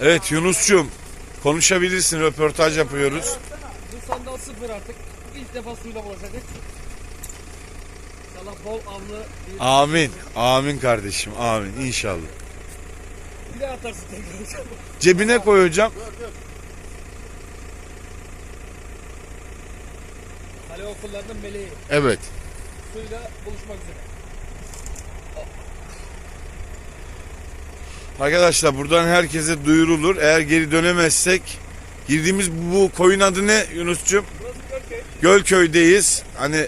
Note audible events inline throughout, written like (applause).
Evet Yunus'cum konuşabilirsin röportaj yapıyoruz. Bu sandal sıfır artık. İlk defa suyla bulaşacak. İnşallah bol avlı bir, Amin. Amin kardeşim amin inşallah. bir de atarsın tekrar. Cebine koy hocam. Kale okullarının meleği. Evet. Suyla buluşmak üzere. Arkadaşlar buradan herkese duyurulur. Eğer geri dönemezsek girdiğimiz bu koyun adı ne Yunus'cum? Gölköy. Gölköy'deyiz. Hani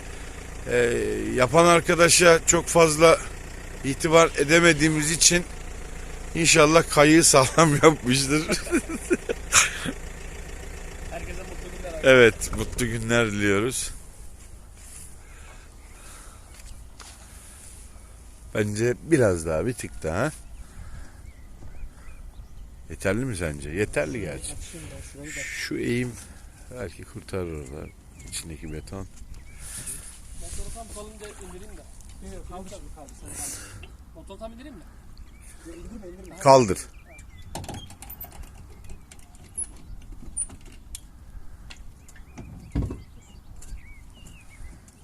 e, yapan arkadaşa çok fazla itibar edemediğimiz için inşallah kayığı sağlam (laughs) yapmıştır. Herkese mutlu günler. evet mutlu günler diliyoruz. Bence biraz daha bir tık daha. Yeterli mi sence? Yeterli gerçi. Şu eğim belki kurtarır orada içindeki beton. Motoru tam kalınca indireyim de. Kaldır. Motoru tam indireyim mi? Yok indirme indirme. Kaldır.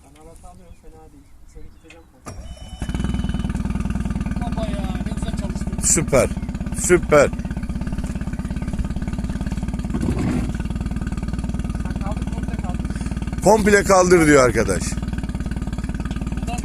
Kanala sağlıyorum fena değil. Seni gideceğim. Baba ya ne güzel çalıştın. Süper. Süper. Komple kaldır diyor arkadaş. Buradan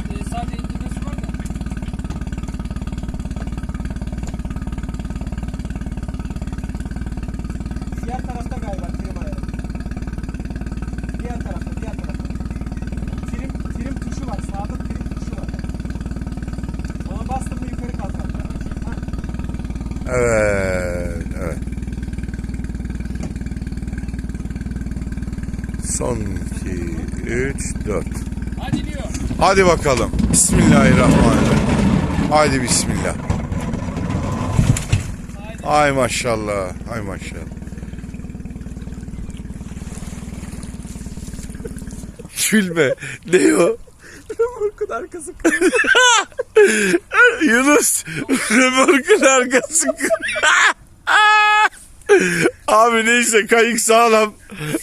Son 2, 3, 4. Hadi diyor. Hadi bakalım. Bismillahirrahmanirrahim. Haydi bismillah. Haydi. Ay maşallah. Ay maşallah. Gülme. Ne o? Korkun arkası (laughs) Yunus. Remorkun arkası. (laughs) Abi neyse kayık sağlam.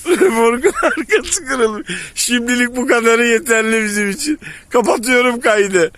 Remorkun arkası kırılmış. Şimdilik bu kadarı yeterli bizim için. Kapatıyorum kaydı.